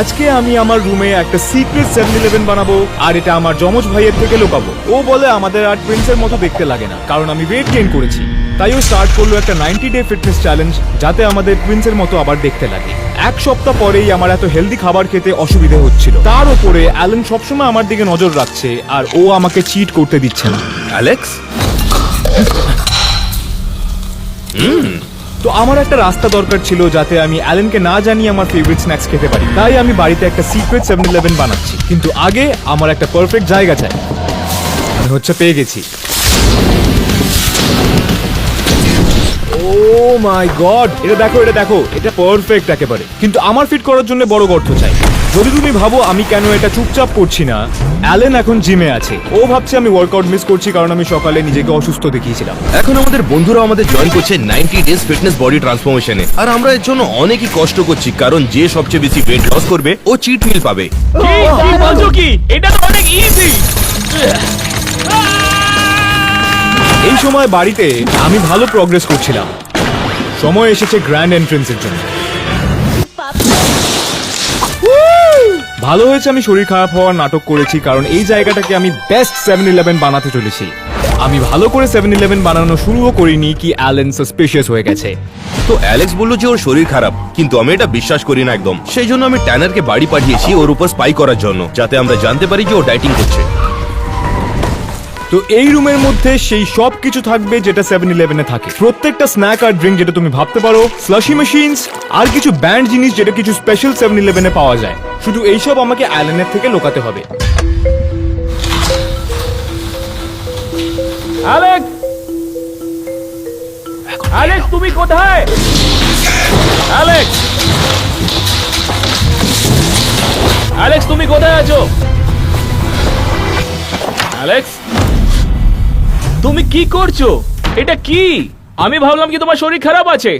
আজকে আমি আমার রুমে একটা সিক্রেট সেভেন ইলেভেন বানাবো, আর এটা আমার যমজ ভাইয়ের থেকে লুকাবো। ও বলে আমাদের আর প্রিন্সের মতো দেখতে লাগে না, কারণ আমি ওয়েট গেইন করেছি। তাই ও স্টার্ট করল একটা নাইনটি ডে ফিটনেস চ্যালেঞ্জ যাতে আমাদের প্রিন্সের মতো আবার দেখতে লাগে। এক সপ্তাহ পরেই আমার এত হেলদি খাবার খেতে অসুবিধে হচ্ছিল। তার উপরে অ্যালেন সবসময় আমার দিকে নজর রাখছে, আর ও আমাকে চিট করতে দিচ্ছে না। অ্যালেক্স? তো আমার একটা রাস্তা দরকার ছিল যাতে আমি অ্যালেনকে না জানিয়ে আমার ফেভারিট স্ন্যাক্স খেতে পারি। তাই আমি বাড়িতে একটা সিক্রেট সেভেন ইলেভেন বানাচ্ছি। কিন্তু আগে আমার একটা পারফেক্ট জায়গা চাই। আমি হচ্ছে পেয়ে গেছি। ও মাই গড এটা দেখো এটা দেখো এটা পারফেক্ট একেবারে। কিন্তু আমার ফিট করার জন্য বড় গর্ত চাই। যদি তুমি ভাবো আমি কেন এটা চুপচাপ করছি না অ্যালেন এখন জিমে আছে। ও ভাবছে আমি ওয়ার্কআউট মিস করছি কারণ আমি সকালে নিজেকে অসুস্থ দেখিয়েছিলাম। এখন আমাদের বন্ধুরা আমাদের জয়েন করছে নাইনটি ডেজ ফিটনেস বডি ট্রান্সফরমেশনে আর আমরা এর জন্য অনেকই কষ্ট করছি কারণ যে সবচেয়ে বেশি ওয়েট লস করবে ও চিট মিল পাবে। কি? কি বলছো কি? এটা তো অনেক ইজি এই সময় বাড়িতে আমি ভালো প্রগ্রেস করছিলাম। সময় এসেছে গ্র্যান্ড এন্ট্রেন্সের জন্য। ভালো হয়েছে আমি শরীর খারাপ হওয়ার নাটক করেছি, কারণ এই জায়গাটাকে আমি বেস্ট সেভেন ইলেভেন বানাতে চলেছি। আমি ভালো করে সেভেন ইলেভেন বানানো শুরুও করিনি কি অ্যালেন সাসপিশিয়াস হয়ে গেছে। তো অ্যালেক্স বলল যে ওর শরীর খারাপ, কিন্তু আমি এটা বিশ্বাস করি না একদম। সেই জন্য আমি ট্যানারকে বাড়ি পাঠিয়েছি ওর উপর স্পাই করার জন্য, যাতে আমরা জানতে পারি যে ও ডাইটিং করছে। তো এই রুমের মধ্যে সেই সব কিছু থাকবে যেটা সেভেন ইলেভেনে থাকে। প্রত্যেকটা স্ন্যাক আর ড্রিঙ্ক যেটা তুমি ভাবতে পারো স্লাশি মেশিনস আর কিছু ব্যান্ড জিনিস যেটা কিছু স্পেশাল সেভেন ইলেভেনে পাওয়া যায়। শুধু এইসব আমাকে অ্যালেনের থেকে লোকাতে হবে। অ্যালেক্স তুমি কোথায়? অ্যালেক্স অ্যালেক্স তুমি কোথায় আছো? অ্যালেক্স তুমি কি করছ? এটা কি? আমি ভাবলাম কি তোমার শরীর খারাপ আছে।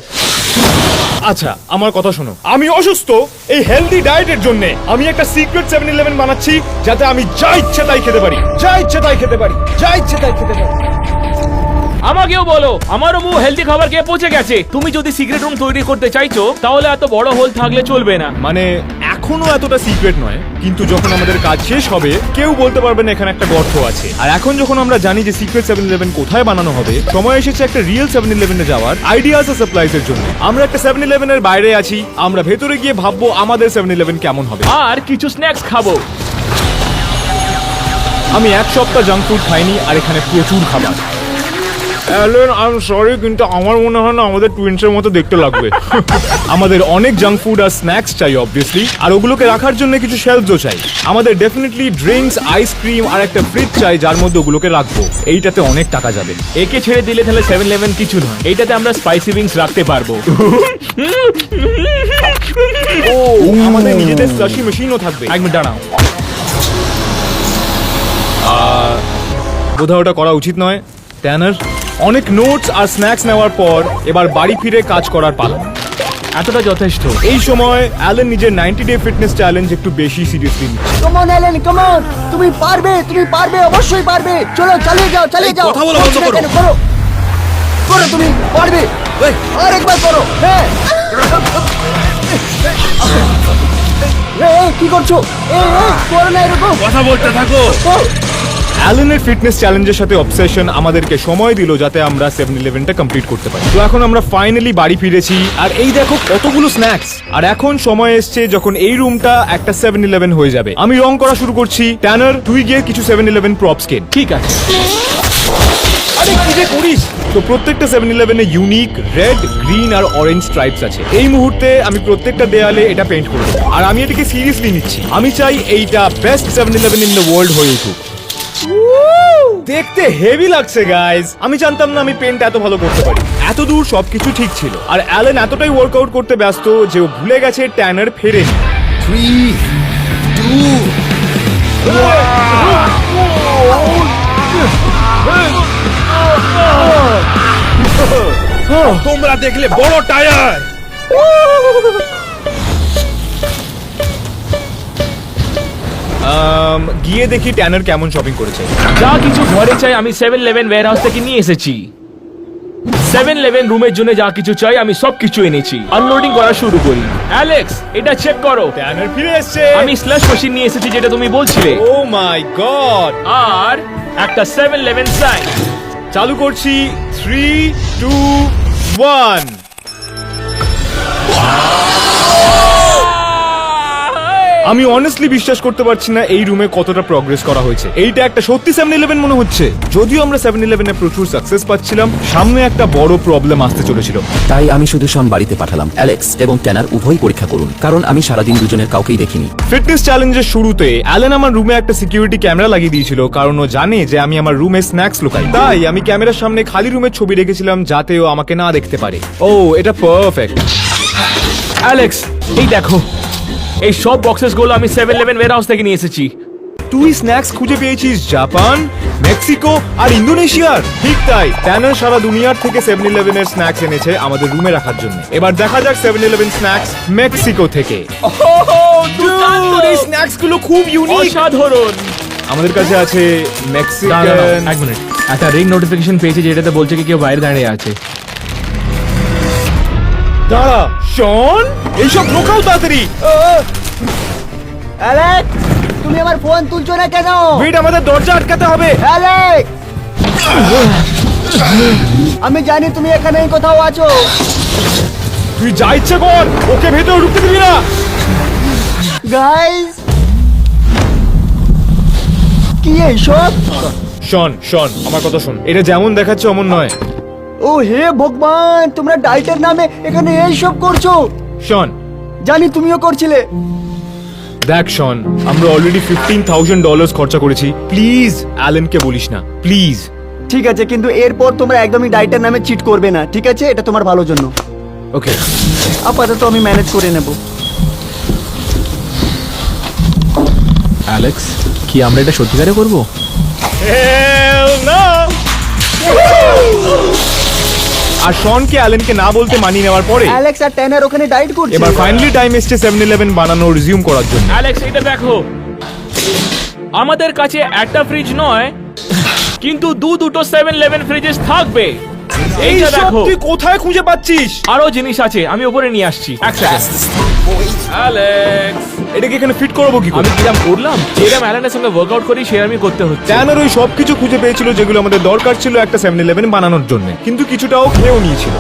আচ্ছা আমার কথা শোনো। আমি অসুস্থ এই হেলদি ডায়েটের জন্য। আমি একটা সিক্রেট সেভেন ইলেভেন বানাচ্ছি যাতে আমি যা ইচ্ছে তাই খেতে পারি। যা ইচ্ছে তাই খেতে পারি। যা ইচ্ছে তাই খেতে পারি। আমাকেও বলো আমারও মুখ হেলদি খাবার খেয়ে পচে গেছে। তুমি যদি সিক্রেট রুম তৈরি করতে চাইছো তাহলে এত বড় হোল থাকলে চলবে না। মানে এখনও এতটা সিক্রেট নয়, কিন্তু যখন আমাদের কাজ শেষ হবে, কেউ বলতে পারবে না এখানে একটা গর্ত আছে। আর এখন যখন আমরা জানি যে সিক্রেট সেভেন ইলেভেন কোথায় বানানো হবে, সময় এসেছে একটা রিয়েল সেভেন ইলেভেনে যাওয়ার আইডিয়াস আর সাপ্লাইজ এর জন্য। আমরা একটা সেভেন ইলেভেনের বাইরে আছি, আমরা ভেতরে গিয়ে ভাববো আমাদের সেভেন ইলেভেন কেমন হবে। আর কিছু স্ন্যাক্স খাব। আমি এক সপ্তাহ জাঙ্ক ফুড খাইনি, আর এখানে প্রচুর খাবার। অ্যালেন আই এম সরি কিন্তু আমার মনে হয় না আমাদের টুইন্সের মতো দেখতে লাগবে। আমাদের অনেক জাঙ্ক ফুড আর স্ন্যাক্স চাই অবভিয়াসলি আর ওগুলোকে রাখার জন্য কিছু শেলফও চাই। আমাদের ডেফিনেটলি ড্রিঙ্কস আইসক্রিম আর একটা ফ্রিজ চাই যার মধ্যে ওগুলোকে রাখব। এইটাতে অনেক টাকা যাবে। একে ছেড়ে দিলে তাহলে সেভেন ইলেভেন কিছু নয়। এইটাতে আমরা স্পাইসি উইংস রাখতে পারব। ও আমাদের নিজেদের স্লাশি মেশিনও থাকবে। এক মিনিট দাঁড়াও। বোধহয় ওটা করা উচিত নয়। ট্যানার অনেক নোটস আর স্ন্যাক্স নেওয়ার পর এবার বাড়ি ফিরে কাজ করার পালা। এতটা যথেষ্ট। এই সময় অ্যালেন নিজের নাইনটি ডে ফিটনেস চ্যালেঞ্জ একটু বেশি সিরিয়াসলি নিচ্ছে। কমন অ্যালেন কমন তুমি পারবে তুমি পারবে অবশ্যই পারবে। চলো চালিয়ে যাও চালিয়ে যাও। কথা বলা বন্ধ করো। করো। করো তুমি পারবে। ওই, আরেকবার করো। হ্যাঁ। কি করছ? এ, এ, করো না এরকম। কথা বলতে থাকো। অ্যালেনের ফিটনেস চ্যালেঞ্জের সাথে অবসেশন আমাদেরকে সময় দিল যাতে আমরা সেভেন ইলেভেনটা কমপ্লিট করতে পারি। তো এখন আমরা ফাইনালি বাড়ি ফিরেছি, আর এই দেখো কতগুলো স্ন্যাক্স আর এখন সময় এসছে যখন এই রুমটা একটা সেভেন ইলেভেন হয়ে যাবে। আমি রং করা শুরু করছি। ট্যানার তুই গিয়ে কিছু সেভেন ইলেভেন প্রপস কেন? ঠিক আছে। করিস? তো প্রত্যেকটা সেভেন ইলেভেনে ইউনিক রেড গ্রিন আর অরেঞ্জ স্ট্রাইপস আছে। এই মুহূর্তে আমি প্রত্যেকটা দেয়ালে এটা পেন্ট করব। আর আমি এটাকে সিরিয়াসলি নিচ্ছি। আমি চাই এইটা best seven eleven in the world হয়ে উঠুক। দেখতে হেভি লাগছে গাইজ আমি জানতাম না আমি পেন্ট এত ভালো করতে পারি। এত দূর সবকিছু ঠিক ছিল। আর অ্যালেন এতটাই ওয়ার্কআউট করতে ব্যস্ত যে ও ভুলে গেছে ট্যানার ফেরে থ্রি টু তোমরা দেখলে বড় টায়ার। গিয়ে দেখি ট্যানার কেমন শপিং করেছে। যা কিছু ঘরে চাই আমি সেভেন ইলেভেন ওয়্যার হাউস থেকে নিয়ে এসেছি। সেভেন ইলেভেন রুমের জন্য যা কিছু চাই আমি সব কিছু এনেছি। আনলোডিং করা শুরু করি। অ্যালেক্স এটা চেক করো। ট্যানার ফিরে এসছে। আমি স্ল্যাশ মেশিন নিয়ে এসেছি যেটা তুমি বলছিলে। ও মাই গড আর একটা সেভেন ইলেভেন সাইন চালু করছি থ্রি টু ওয়ান আমি অনেস্টলি বিশ্বাস করতে পারছি না এই রুমে কতটা প্রগ্রেস করা হয়েছে। এইটা একটা সত্যি সেভেন ইলেভেন মনে হচ্ছে। যদিও আমরা সেভেন ইলেভেনে প্রচুর সাকসেস পাচ্ছিলাম সামনে একটা বড় প্রবলেম আসতে চলেছিল। তাই আমি শুধু শন বাড়িতে পাঠালাম। অ্যালেক্স এবং ট্যানার উভয় পরীক্ষা করুন কারণ আমি সারাদিন দুজনের কাউকেই দেখিনি। ফিটনেস চ্যালেঞ্জের শুরুতে অ্যালেন আমার রুমে একটা সিকিউরিটি ক্যামেরা লাগিয়ে দিয়েছিল কারণ ও জানে যে আমি আমার রুমে স্ন্যাক্স লুকাই। তাই আমি ক্যামেরার সামনে খালি রুমের ছবি রেখেছিলাম যাতে ও আমাকে না দেখতে পারে। ও এটা পারফেক্ট অ্যালেক্স এই দেখো। এই সব বক্সেসগুলো আমি সেভেন ইলেভেন ওয়ার হাউস থেকে নিয়ে এসেছি। তুই স্ন্যাক্স খুঁজে পেয়েছিস জাপান মেক্সিকো আর ইন্দোনেশিয়ার ঠিক তাই ট্যানার সারা দুনিয়ার থেকে সেভেন ইলেভেন এর স্ন্যাক্স এনেছে আমাদের রুমে রাখার জন্য। এবার দেখা যাক সেভেন ইলেভেন স্ন্যাক্স মেক্সিকো থেকে। এই স্ন্যাক্সগুলো খুব ইউনিক অসাধারণ। আমাদের কাছে আছে মেক্সিকান এক মিনিট একটা রিং নোটিফিকেশন পেয়েছি যেটাতে বলছে কি কেউ বাইরে দাঁড়িয়ে আছে। দাঁড়া শন। এইসব ঢোকাও তাড়াতাড়ি। অ্যালেক্স তুমি আমার ফোন তুলছো না কেন? ওয়েট আমাদের দরজা আটকাতে হবে। অ্যালেক্স! আমি জানি তুমি এখানেই কোথাও আছো। তুই যা ইচ্ছে কর ওকে ভেতরে ঢুকতে দিবি না। গাইস কি এইসব শন শন আমার কথা শোন। এটা যেমন দেখাচ্ছে অমন নয়। ও হে ভগবান তোমরা ডাইটের নামে এখানে এইসব করছ। শন। জানি তুমিও করছিলে। দেখ শন আমরা অলরেডি ফিফটিন থাউজেন্ড ডলার্স খরচা করেছি। প্লিজ অ্যালেনকে বলিস না প্লিজ ঠিক আছে কিন্তু এরপর তোমরা একদমই ডাইটের নামে চিট করবে না ঠিক আছে? এটা তোমার ভালোর জন্য। ওকে আপাতত আমি ম্যানেজ করে নেব। অ্যালেক্স কি আমরা এটা সত্যিকারে করব? আর শনকে অ্যালেনকে না বলতে মানিয়ে নেওয়ার পরে অ্যালেক্স আর ট্যানার ওখানে ডাইট করছে। এবার ফাইনালি টাইম এসছে সেভেন ইলেভেন বানানো রিজিউম করার জন্য। অ্যালেক্স এটা দেখো। আমাদের কাছে একটা ফ্রিজ নয় কিন্তু দু দুটো সেভেন ইলেভেন ফ্রিজেস থাকবে। এই দেখো। তুই কোথায় খুঁজে পাচ্ছিস? আরও জিনিস আছে আমি উপরে নিয়ে আসছি। এক সেকেন্ড অ্যালেক্স এটাকে এখানে ফিট করব কি করে? আমি কিরাম করলাম যেরকম অ্যালেনের সঙ্গে ওয়ার্কআউট করি সেরকমই করতে হচ্ছে। ট্যানার ওই সব কিছু খুঁজে পেয়েছিল যেগুলো আমাদের দরকার ছিল একটা সেভেন ইলেভেন বানানোর জন্য। কিন্তু কিছুটাও খেয়েও নিয়েছিল।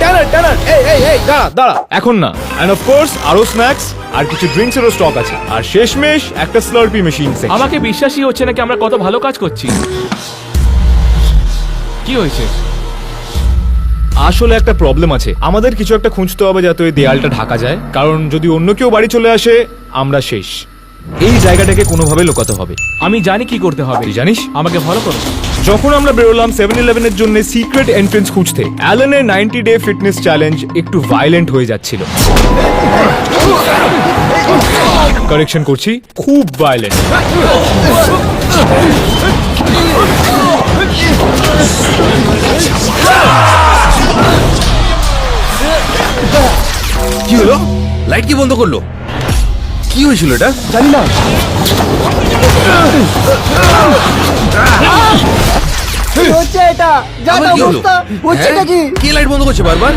ট্যানার ট্যানার এই এই এই দাঁড়া দাঁড়া। এখন না। অ্যান্ড অফ কোর্স আরও স্ন্যাক্স আর কিছু ড্রিঙ্কসেরও স্টক আছে। আর শেষমেশ একটা স্লার্পি মেশিন আমাকে বিশ্বাসই হচ্ছে না কি আমরা কত ভালো কাজ করছি। কি হয়েছে? আসলে একটা প্রবলেম আছে। আমাদের কিছু একটা খুঁজতে হবে যাতে ওই দেয়ালটা ঢাকা যায়। কারণ যদি অন্য কেউ বাড়ি চলে আসে আমরা শেষ। এই জায়গাটাকে কোনোভাবে লোকাতে হবে। আমি জানি কি করতে হবে। তুই জানিস? আমাকে ফলো করো। যখন আমরা বেরোলাম সেভেন ইলেভেনের জন্য সিক্রেট এন্ট্রেন্স খুঁজতে অ্যালেনের নাইনটি ডে ফিটনেস চ্যালেঞ্জ একটু ভায়োলেন্ট হয়ে যাচ্ছিল। কারেকশন করছি খুব ভায়োলেন্ট হলো? লাইট কি বন্ধ করল? কি হয়েছিল এটা? জানি না। কি হচ্ছে এটা? যা আবার কি হলো? অবস্থা। হচ্ছে হ্যাঁ? কে? লাইট বন্ধ করছে বারবার?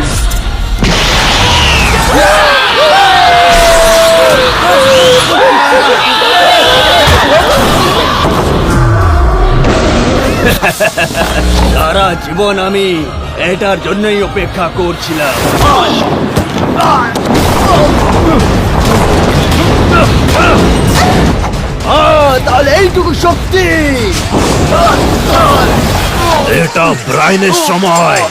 সারা জীবন আমি এটার জন্যই অপেক্ষা করছিলাম। তাহলে এইটুকু শক্তি। এটা ব্রাইনের সময়।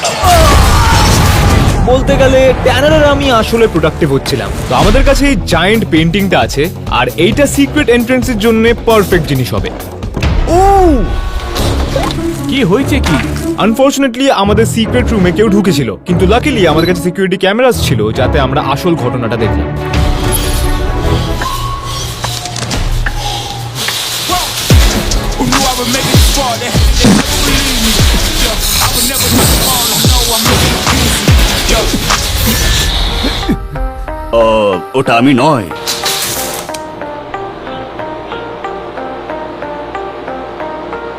বলতে গেলে ট্যানারের আমি আসলে প্রোডাক্টিভ হচ্ছিলাম। তো আমাদের কাছে এই জায়েন্ট পেন্টিংটা আছে আর এইটা সিক্রেট এন্ট্রেন্সের জন্য পারফেক্ট জিনিস হবে। ও! কি হয়েছে কি? আনফরচুনেটলি আমাদের সিক্রেট রুমে কেউ ঢুকেছিল কিন্তু লাকিলি আমাদের কাছে সিকিউরিটি ক্যামেরাস ছিল যাতে আমরা আসল ঘটনাটা দেখলাম। ও, ওটা আমি নয়।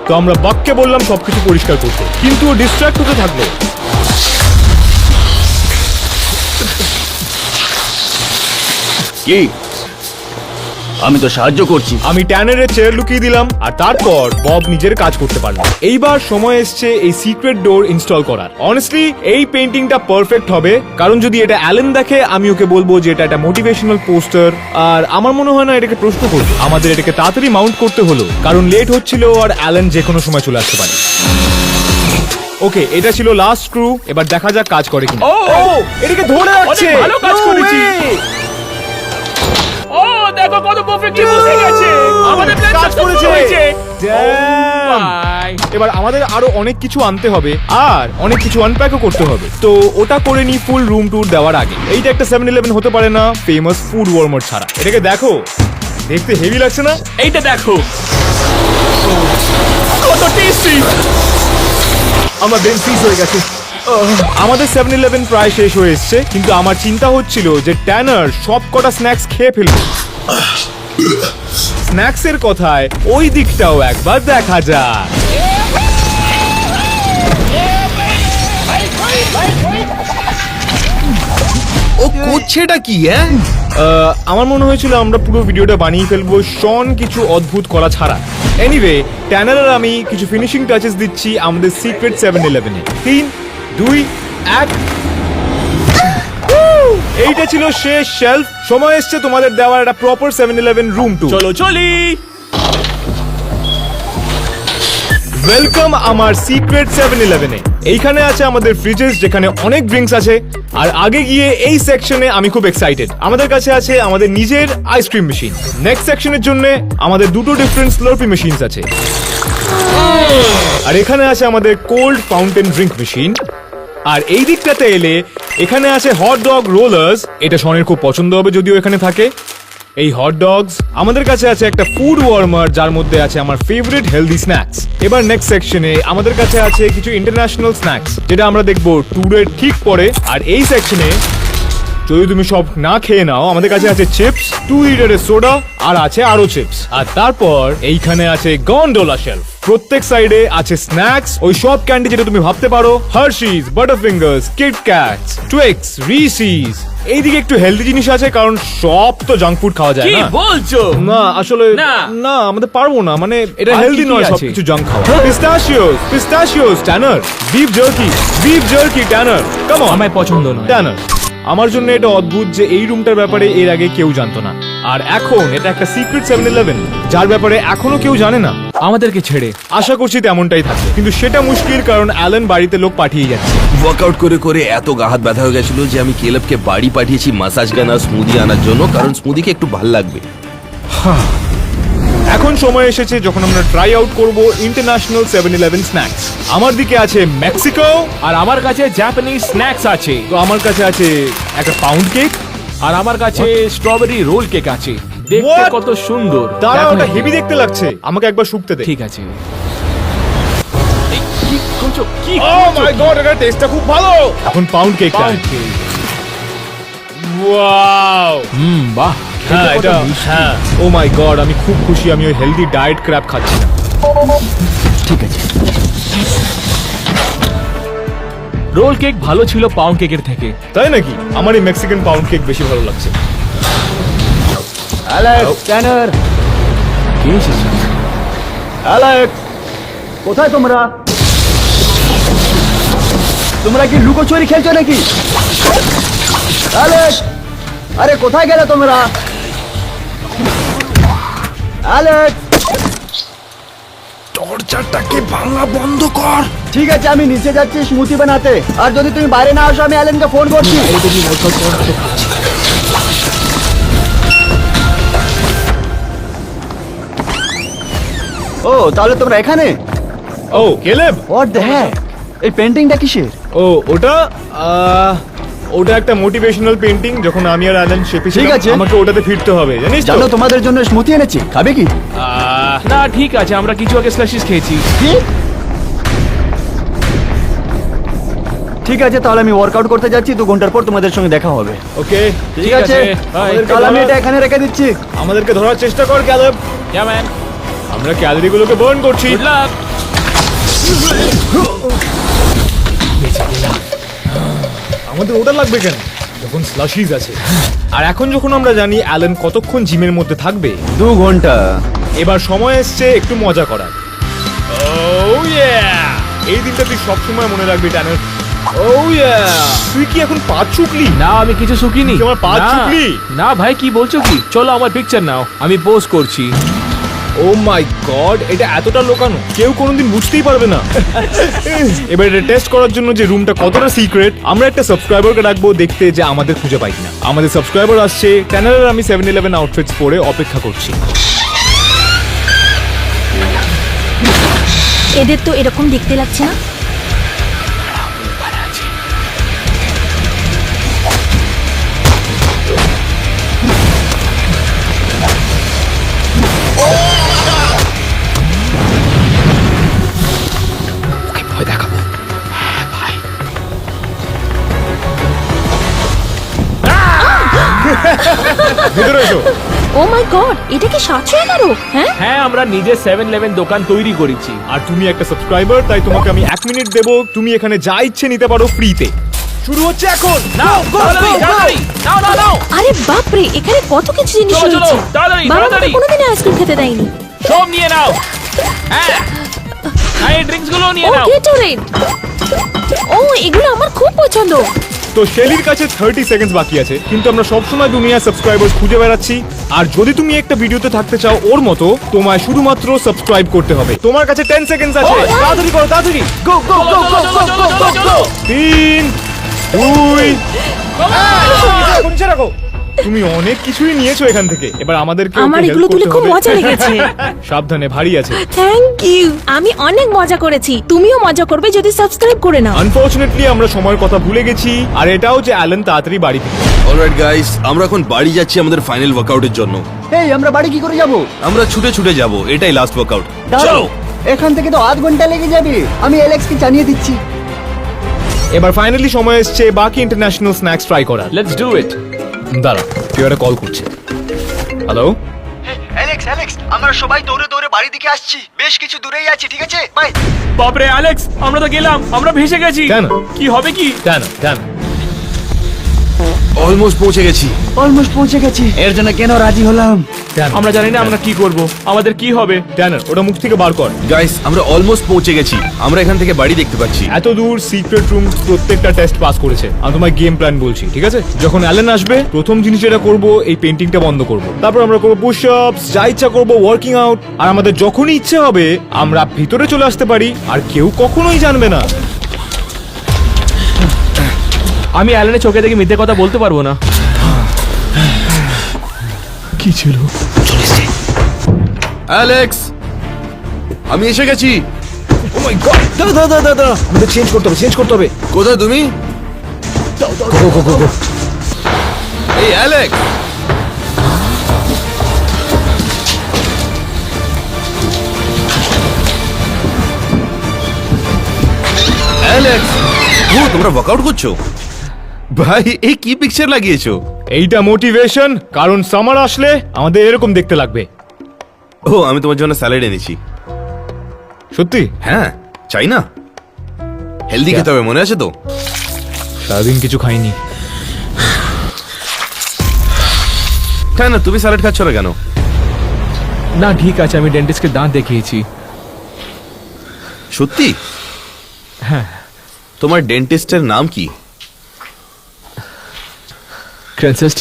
তো আমরা বাককে বললাম সবকিছু পরিষ্কার করতে। কিন্তু ও ডিস্ট্র্যাক্ট হতে থাকল। কি? আমি তো সাহায্য করছি। আমি ট্যানারের চেয়ার লুকিয়ে দিলাম আর তারপর বব নিজের কাজ করতে পারল। এইবার সময় এসছে এই সিক্রেট ডোর ইনস্টল করার। অনেস্টলি এই পেন্টিংটা পারফেক্ট হবে কারণ যদি এটা অ্যালেন দেখে আমি ওকে বলব যে এটা একটা মোটিভেশনাল পোস্টার আর আমার মনে হয় না এটাকে প্রশ্ন করব। আমাদের এটাকে তাড়াতাড়ি মাউন্ট করতে হলো কারণ লেট হচ্ছিল আর অ্যালেন যে কোনো সময় চলে আসতে পারে। ওকে এটা ছিল লাস্ট স্ক্রু এবার দেখা যাক কাজ করে কিনা। ও এটাকে ধরে রাখছে! ভালো কাজ করেছি। দেখো কত পারফেক্টলি বসে গেছে। আমাদের প্ল্যান হয়েছে। এবার আমাদের আরও অনেক কিছু আনতে হবে আর অনেক কিছু আনপ্যাকও করতে হবে। তো ওটা করে নি ফুল রুম ট্যুর দেওয়ার আগে। এইটা একটা সেভেন ইলেভেন হতে পারে না ফেমাস ফুড ওয়ার্মার ছাড়া। এটাকে দেখো। দেখতে হেভি লাগছে না? এইটা দেখো। কত টেস্টি আমার ব্রেন ফ্রিজ হয়ে গেছে। আমাদের সেভেন ইলেভেন প্রায় শেষ হয়ে এসছে কিন্তু আমার চিন্তা হচ্ছিল যে ট্যানার সব কটা স্ন্যাক্স খেয়ে ফেলবে। স্ন্যাক্সের কথায় ওই দিকটাও একবার দেখা যাক। ও করছেটা কি হ্যাঁ? আমার মনে হয়েছিল আমরা পুরো ভিডিওটা বানিয়ে ফেলব শন কিছু অদ্ভুত করা ছাড়া। এনিওয়ে ট্যানার আমি কিছু ফিনিশিং টাচেস দিচ্ছি আমাদের সিক্রেট সেভেন ইলেভেনে তিন দুই, এক। এইটা ছিল শেষ শেলফ সময় এসছে তোমাদের দেওয়ার একটা proper seven eleven room tour চলো চলি। ওয়েলকাম আমার সিক্রেট সেভেন ইলেভেনে এইখানে আছে আমাদের ফ্রিজেস যেখানে অনেক ড্রিঙ্কস আছে। আর আগে গিয়ে এই সেকশনে আমি খুব এক্সাইটেড আমাদের কাছে আছে আমাদের নিজের আইসক্রিম মেশিন নেক্সট সেকশনের জন্য আমাদের দুটো ডিফারেন্ট স্লার্পি মেশিনস আছে। আর এখানে আছে আমাদের কোল্ড ফাউন্টেন ড্রিঙ্ক মেশিন আর এই দিকটাতে এলে এখানে আছে হট ডগ রোলার্স এটা সনের খুব পছন্দ হবে যদিও এখানে থাকে। এই হট ডগস আমাদের কাছে আছে একটা ফুড ওয়ার্মার যার মধ্যে আছে আমার ফেভারিট হেলদি স্ন্যাক্স এবার নেক্সট সেকশনে আমাদের কাছে আছে কিছু ইন্টারন্যাশনাল স্ন্যাক্স যেটা আমরা দেখব ট্যুরের ঠিক পরে। আর এই সেকশনে যদি তুমি সব না খেয়ে নাও আমাদের কাছে আছে চিপস টু লিটারের সোডা আর আছে আরও চিপস আর তারপর এইখানে আছে গন্ডোলা শেলফ প্রত্যেক সাইডে আছে স্ন্যাক্স ওই সব ক্যান্ডি যেটা তুমি ভাবতে পারো। Hershey's Butterfingers Kit Kats Twix Reese's এইদিকে একটু হেলদি জিনিস আছে কারণ সব তো জাঙ্ক ফুড খাওয়া যায় কি না। বলছো? না আসলে না। না আমাদের পারব না মানে এটা হেলদি নয় আছে? সবকিছু জাঙ্ক খাওয়া। Pistachios pistachios Tanner beef jerky beef jerky Tanner come on আমায় পছন্দ নয়। ট্যানার আমার জন্য এটা অদ্ভুত যে এই রুমটার ব্যাপারে এর আগে কেউ জানতো না। আর এখন এটা একটা সিক্রেট সেভেন ইলেভেন যার ব্যাপারে এখনও কেউ জানে না। আমাদেরকে ছেড়ে আশা করছি তেমনটাই থাকবে। কিন্তু সেটা মুশকিল কারণ অ্যালেন বাড়িতে লোক পাঠিয়ে যাচ্ছে। ওয়ার্কআউট করে করে এত গাহাত ব্যথা হয়ে গেছিল যে আমি কেলবকে বাড়ি পাঠিয়েছি মাসাজ গান আর স্মুদি আনার জন্য কারণ স্মুদিকে একটু ভালো লাগবে। এখন সময় এসেছে যখন আমরা ট্রাই আউট করব ইন্টারন্যাশনাল সেভেন ইলেভেন স্ন্যাক্স আমার দিকে আছে মেক্সিকো আর আমার কাছে জাপানিজ স্ন্যাক্স আছে। তো আমার কাছে আছে একটা পাউন্ড কেক আর আমার কাছে স্ট্রবেরি রোল কেক আছে। দেখতে What? কত সুন্দর। দেখো। ওটা না। হেভি দেখতে লাগছে। আমাকে একবার শুকতে দে। ঠিক আছে। এই, কি করছ? কি ও মাই গড এটা টেস্টটা খুব ভালো! এখন পাউন্ড কেকটা ওয়াও হুম বাহ। হ্যাঁ এটা হ্যাঁ। ও মাই গড আমি খুব খুশি আমি ওই হেলদি ডায়েট ক্র্যাপ খাচ্ছি না। ঠিক আছে। রোল কেক ভালো ছিল পাউন্ড কেকের থেকে। তাই নাকি? আমার এই মেক্সিকান পাউন্ড কেক বেশি ভালো লাগছে। অ্যালেক্স ট্যানার কে এসেছে? অ্যালেক্স কোথায় তোমরা? তোমরা কি লুকোচুরি খেলছো নাকি? অ্যালেক্স আরে কোথায় গেলে তোমরা? অ্যালেক্স দরজাটাকে ভাঙা বন্ধ কর। ঠিক আছে আমি নিচে যাচ্ছি স্মুতি বানাতে। আর যদি তুমি বাইরে না আসো আমি অ্যালেনকে ফোন করছি। ও তাহলে তোমরা এখানে? ও কেলেব হোয়াট দ্য হ্যাক এই পেন্টিংটা কিসের? ও ওটা আহ, ওটা একটা মোটিভেশনাল পেন্টিং যখন আমি আর অ্যালেন শেপে ঠিক আছে। আমাকে ওটাতে ফিরতে হবে জানিস তো? জানো তোমাদের জন্য স্মুতি এনেছি। খাবে কি? না ঠিক আছে আমরা কিছু আগে স্ল্যাশিস খেয়েছি। কি? ঠিক আছে তাহলে আমি ওয়ার্কআউট করতে যাচ্ছি দু ঘণ্টার পর তোমাদের সঙ্গে দেখা হবে। ওকে ঠিক আছে. তাহলে আমি এটা এখানে রেখে দিচ্ছি। আমাদেরকে ধরার চেষ্টা কর ক্যালেব। ম্যান আমরা ক্যালোরিগুলোকে বার্ন করছি। গুড লাক আমাদের ওটা লাগবে কেন? যখন স্লাশিজ আছে। আর এখন যখন আমরা জানি অ্যালেন কতক্ষণ জিমের মধ্যে থাকবে দু ঘণ্টা। এবার সময় এসছে একটু মজা করার। Oh yeah! এই দিনটা তুই সবসময় মনে রাখবি ট্যানার ও তুই কি এখন পা চুকলি? না আমি কিছু শুকিনি। আমার পা না, চুকলি? না ভাই কি বলছো কি? চলো আমার পিকচার নাও। আমি পোস্ট করছি। ও মাই গড এটা এতটা লোকানো, কেউ কোনোদিন বুঝতেই পারবে না। এবার এটা টেস্ট করার জন্য যে রুমটা কতটা সিক্রেট আমরা একটা সাবস্ক্রাইবারকে রাখব দেখতে যে আমাদের খুঁজে পাই না আমাদের সাবস্ক্রাইবার আসছে চ্যানেলের আমি সেভেন ইলেভেন আউটফিটস পরে অপেক্ষা করছি। এদের তো এরকম দেখতে লাগছে না। ভেতরে এসো। ও মাই গড এটা কি সাতশো এগারো হ্যাঁ? হ্যাঁ আমরা নিজে সেভেন ইলেভেন দোকান তৈরি করেছি। আর তুমি একটা সাবস্ক্রাইবার তাই তোমাকে আমি এক মিনিট দেবো। তুমি এখানে যা ইচ্ছে নিতে পারো ফ্রিতে শুরু হচ্ছে এখন। নাও তাড়াতাড়ি, তাড়াতাড়ি, নাও নাও নাও আরে বাপরে এখানে কত কিছু জিনিস চলো, চলো, রয়েছে। তাড়াতাড়ি, বাবা আমাকে তাড়াতাড়ি। কোনোদিন আইসক্রিম খেতে দেয়নি। সব নিয়ে নাও। হ্যাঁ। হ্যাঁ এই ড্রিঙ্কসগুলো নিয়ে ও নাও। গেটোরেড ও এগুলো আমার খুব পছন্দ। তো শেলির কাছে থার্টি সেকেন্ডস বাকি আছে কিন্তু আমরা সবসময় দুনিয়া সাবস্ক্রাইবার খুঁজে বেড়াচ্ছি আর যদি তুমি একটা ভিডিওতে থাকতে চাও ওর মতো তোমায় শুধুমাত্র সাবস্ক্রাইব করতে হবে তোমার কাছে টেন সেকেন্ডস আছে তাড়াতাড়ি করো তাড়াতাড়ি গো গো গো গো গো গো গো রাখো তুমি অনেক কিছুই নিয়েছো এখান থেকে। এবার আমাদেরকে আমার এগুলো তুলে খুব মজা লেগেছে। সাবধানে ভারী আছে। থ্যাংক ইউ আমি অনেক মজা করেছি। তুমিও মজা করবে যদি সাবস্ক্রাইব করে নাও। আনফরচুনেটলি আমরা সময়ের কথা ভুলে গেছি। আর এটাও যে অ্যালেন তাড়াতাড়ি বাড়ি ফিরবে। অলরাইট গাইস আমরা এখন বাড়ি যাচ্ছি আমাদের ফাইনাল ওয়ার্কআউটের জন্য। এই আমরা বাড়ি কি করে যাব? আমরা ছুটে ছুটে যাব। এটাই লাস্ট ওয়ার্কআউট চলো। এখান থেকে তো আধ ঘণ্টা লেগে যাবে। আমি অ্যালেক্সকে জানিয়ে দিচ্ছি। এবার ফাইনালি সময় এসছে। বাকি ইন্টারন্যাশনাল স্ন্যাক্স ট্রাই করার। লেটস ডু ইট দাঁড়া কেউ একটা কল করছে। হ্যালো অ্যালেক্স অ্যালেক্স আমরা সবাই দৌড়ে দৌড়ে বাড়ি দিকে আসছি। বেশ কিছু দূরেই আছি ঠিক আছে? বাই বাপরে অ্যালেক্স আমরা তো গেলাম আমরা ভেসে গেছি। কেন? কি হবে কি? কেন? কেন? অলমোস্ট পৌঁছে গেছি। অলমোস্ট পৌঁছে গেছি। এর জন্য কেন রাজি হলাম? আমরা জানি না আমরা কি করব। আমাদের কি হবে? কেন ওটা মুখ থেকে বার কর। গাইস আমরা অলমোস্ট পৌঁছে গেছি। আমরা এখান থেকে বাড়ি দেখতে পাচ্ছি। এত দূর সিক্রেট রুম প্রত্যেকটা টেস্ট পাস করেছে। আমি তোমার গেম প্ল্যান বলছি ঠিক আছে? যখন অ্যালেন আসবে প্রথম জিনিস যেটা করব এই পেন্টিংটা বন্ধ করব। তারপর আমরা করব পুশ আপস যা ইচ্ছা করব ওয়ার্কিং আউট আর আমাদের যখনই ইচ্ছে হবে আমরা ভিতরে চলে আসতে পারি। আর কেউ কখনোই জানবে না। আমি অ্যালেনের চোখে দেখে মিথ্যে কথা বলতে পারব না। কি ছিল? অ্যালেক্স আমি এসে গেছি। ও মাই গড দাঁড়া দাঁড়া দাঁড়া দাঁড়া আমাদের চেঞ্জ করতে হবে চেঞ্জ করতে হবে। কোথায় তুমি? গো গো গো গো এই অ্যালেক্স! অ্যালেক্স! ও তোমরা ওয়ার্কআউট করছ? ভাই এই কি পিকচার লাগিয়েছো? এইটা মোটিভেশন কারণ সামার আসলে আমাদের এরকম দেখতে লাগবে। ও আমি তোমার জন্য স্যালাড এনেছি। সত্যি? হ্যাঁ চাই না। হেলদি খেতে হবে মনে আছে তো? সারাদিন কিছু খাইনি। তাই না তুমি স্যালাড খাচ্ছ না কেন? না ঠিক আছে আমি ডেন্টিস্টকে দাঁত দেখিয়েছি। সত্যি? হ্যাঁ। তোমার ডেন্টিস্টের নাম কি? ক্রেনসেস্ট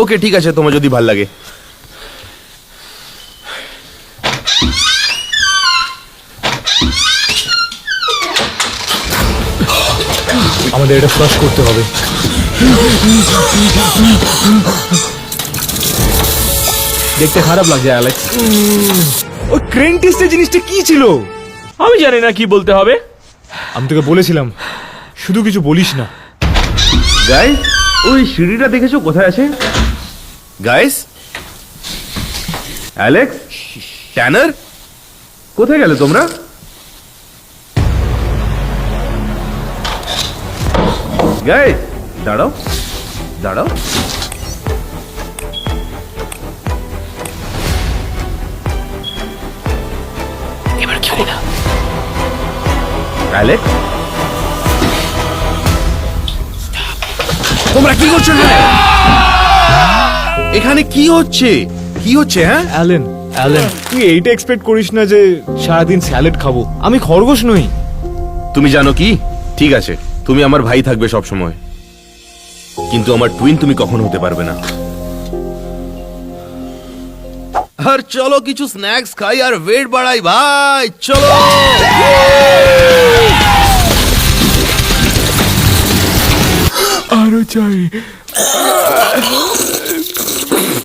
ওকে ঠিক আছে তোমার যদি ভালো লাগে। আমাদের এটা ফ্লাশ করতে হবে। দেখতে খারাপ লাগছে অ্যালেক্স ওই ক্রেন টেস্টের জিনিসটা কি ছিল? আমি জানি না কি বলতে হবে। আমি তোকে বলেছিলাম শুধু কিছু বলিস না। গাইস ওই সিঁড়িটা দেখেছ? কোথায় আছে? গাইস অ্যালেক্স ট্যানার কোথায় গেলে তোমরা? গাইস দাঁড়াও দাঁড়াও। অ্যালেক্স তোমরা কি করছ এখানে? কি হচ্ছে? কি হচ্ছে হ্যাঁ? অ্যালেন অ্যালেন তুই এইটা এক্সপেক্ট করিস না যে সারাদিন স্যালাড খাব। আমি খরগোশ নই। তুমি জানো কি? ঠিক আছে তুমি আমার ভাই থাকবে সব সময় কিন্তু আমার টুইন তুমি কখনো হতে পারবে না। আর চলো কিছু স্ন্যাক্স খাই আর ওয়েট বাড়াই। ভাই চলো! আরও চাই